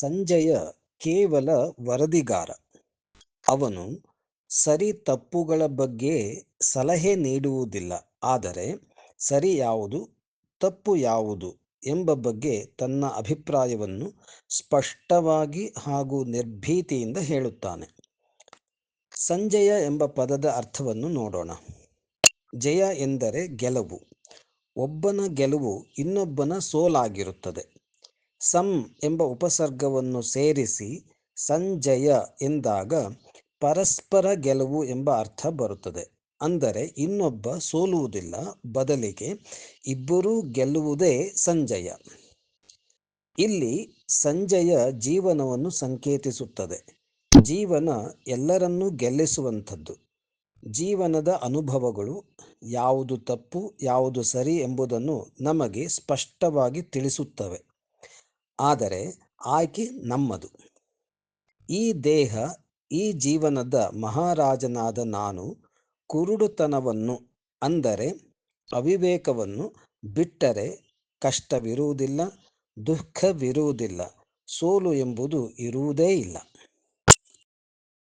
ಸಂಜಯ ಕೇವಲ ವರದಿಗಾರ. ಅವನು ಸರಿ ತಪ್ಪುಗಳ ಬಗ್ಗೆ ಸಲಹೆ ನೀಡುವುದಿಲ್ಲ, ಆದರೆ ಸರಿ ಯಾವುದು, ತಪ್ಪು ಯಾವುದು ಎಂಬ ಬಗ್ಗೆ ತನ್ನ ಅಭಿಪ್ರಾಯವನ್ನು ಸ್ಪಷ್ಟವಾಗಿ ಹಾಗೂ ನಿರ್ಭೀತಿಯಿಂದ ಹೇಳುತ್ತಾನೆ. ಸಂಜಯ ಎಂಬ ಪದದ ಅರ್ಥವನ್ನು ನೋಡೋಣ. ಜಯ ಎಂದರೆ ಗೆಲುವು. ಒಬ್ಬನ ಗೆಲುವು ಇನ್ನೊಬ್ಬನ ಸೋಲಾಗಿರುತ್ತದೆ. ಸಂ ಎಂಬ ಉಪಸರ್ಗವನ್ನು ಸೇರಿಸಿ ಸಂಜಯ ಎಂದಾಗ ಪರಸ್ಪರ ಗೆಲುವು ಎಂಬ ಅರ್ಥ ಬರುತ್ತದೆ. ಅಂದರೆ ಇನ್ನೊಬ್ಬ ಸೋಲುವುದಿಲ್ಲ, ಬದಲಿಗೆ ಇಬ್ಬರೂ ಗೆಲ್ಲುವುದೇ ಸಂಜಯ. ಇಲ್ಲಿ ಸಂಜಯ ಜೀವನವನ್ನು ಸಂಕೇತಿಸುತ್ತದೆ. ಜೀವನ ಎಲ್ಲರನ್ನೂ ಗೆಲ್ಲಿಸುವಂಥದ್ದು. ಜೀವನದ ಅನುಭವಗಳು ಯಾವುದು ತಪ್ಪು, ಯಾವುದು ಸರಿ ಎಂಬುದನ್ನು ನಮಗೆ ಸ್ಪಷ್ಟವಾಗಿ ತಿಳಿಸುತ್ತವೆ. ಆದರೆ ಆಯ್ಕೆ ನಮ್ಮದು. ಈ ದೇಹ, ಈ ಜೀವನದ ಮಹಾರಾಜನಾದ ನಾನು ಕುರುಡುತನವನ್ನು ಅಂದರೆ ಅವಿವೇಕವನ್ನು ಬಿಟ್ಟರೆ ಕಷ್ಟವಿರುವುದಿಲ್ಲ, ದುಃಖವಿರುವುದಿಲ್ಲ, ಸೋಲು ಎಂಬುದು ಇರುವುದೇ ಇಲ್ಲ.